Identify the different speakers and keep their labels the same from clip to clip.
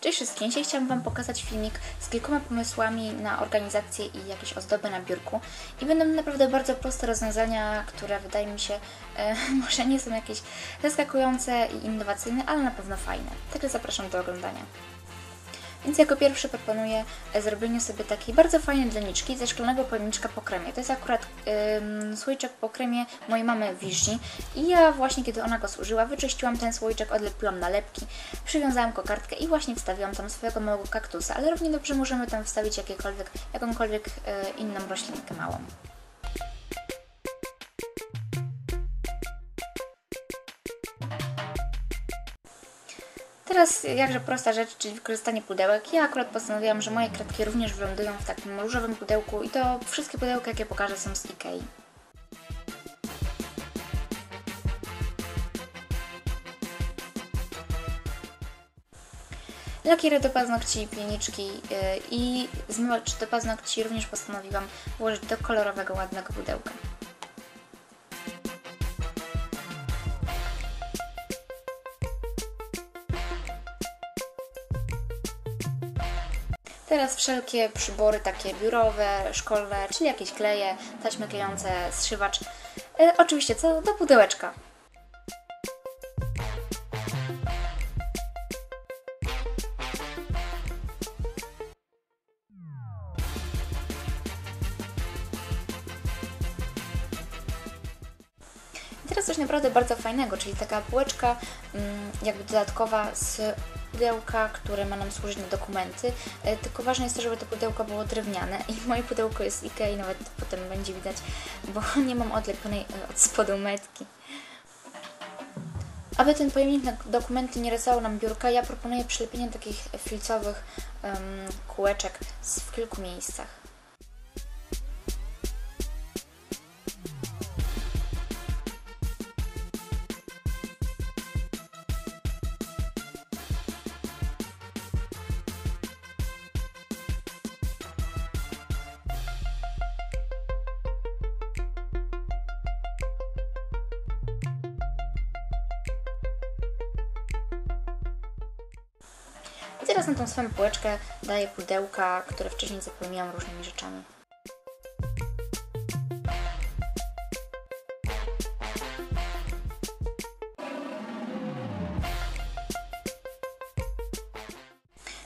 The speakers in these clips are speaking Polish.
Speaker 1: Cześć wszystkim, dzisiaj chciałam Wam pokazać filmik z kilkoma pomysłami na organizację i jakieś ozdoby na biurku. I będą naprawdę bardzo proste rozwiązania, które wydaje mi się, e, może nie są jakieś zaskakujące i innowacyjne, ale na pewno fajne. Także zapraszam do oglądania. Więc jako pierwsze proponuję e, zrobienie sobie takiej bardzo fajnej doniczki ze szklanego pojemniczka po kremie. To jest akurat ym, słoiczek po kremie mojej mamy Wiśni i ja właśnie kiedy ona go służyła, wyczyściłam ten słoiczek, odlepiłam nalepki, przywiązałam kokardkę i właśnie wstawiłam tam swojego małego kaktusa, ale równie dobrze możemy tam wstawić jakiekolwiek, jakąkolwiek y, inną roślinkę małą. Teraz jakże prosta rzecz, czyli wykorzystanie pudełek. Ja akurat postanowiłam, że moje kredki również wylądują w takim różowym pudełku i to wszystkie pudełka, jakie pokażę są z Ikei. Lakiery do paznokci, pieniczki yy, i zmywacz do paznokci również postanowiłam włożyć do kolorowego, ładnego pudełka. Teraz wszelkie przybory takie biurowe, szkolne, czyli jakieś kleje, taśmy klejące, zszywacz. E, oczywiście co? Do pudełeczka. I teraz coś naprawdę bardzo fajnego, czyli taka półeczka mm, jakby dodatkowa z pudełka, które ma nam służyć na dokumenty. E, Tylko ważne jest to, żeby to pudełko było drewniane i moje pudełko jest z Ikei, nawet potem będzie widać, bo nie mam odlepionej e, od spodu metki. Aby ten pojemnik na dokumenty nie rysował nam biurka, ja proponuję przylepienie takich filcowych em, kółeczek w kilku miejscach. Teraz na tą swoją półeczkę daję pudełka, które wcześniej zapełniłam różnymi rzeczami.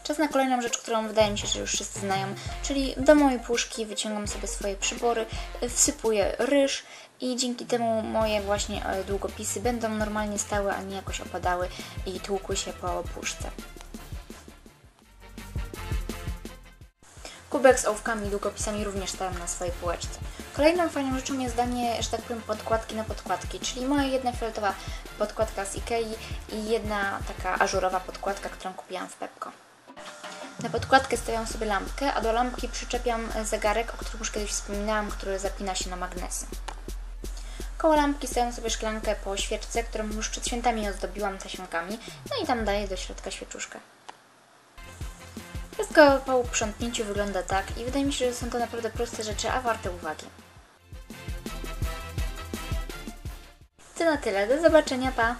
Speaker 1: Czas na kolejną rzecz, którą wydaje mi się, że już wszyscy znają, czyli do mojej puszki wyciągam sobie swoje przybory, wsypuję ryż i dzięki temu moje właśnie e, długopisy będą normalnie stały, a nie jakoś opadały i tłukły się po puszce. Kubek z ołówkami i długopisami również stałem na swojej półeczce. Kolejną fajną rzeczą jest danie, że tak powiem, podkładki na podkładki, czyli moja jedna fioletowa podkładka z Ikei i jedna taka ażurowa podkładka, którą kupiłam w Pepko. Na podkładkę stawiam sobie lampkę, a do lampki przyczepiam zegarek, o którym już kiedyś wspominałam, który zapina się na magnesy. Koło lampki stawiam sobie szklankę po świeczce, którą już przed świętami ozdobiłam taśmkami, no i tam daję do środka świeczuszkę. Wszystko po uprzątnięciu wygląda tak i wydaje mi się, że są to naprawdę proste rzeczy, a warte uwagi. To na tyle, do zobaczenia, pa!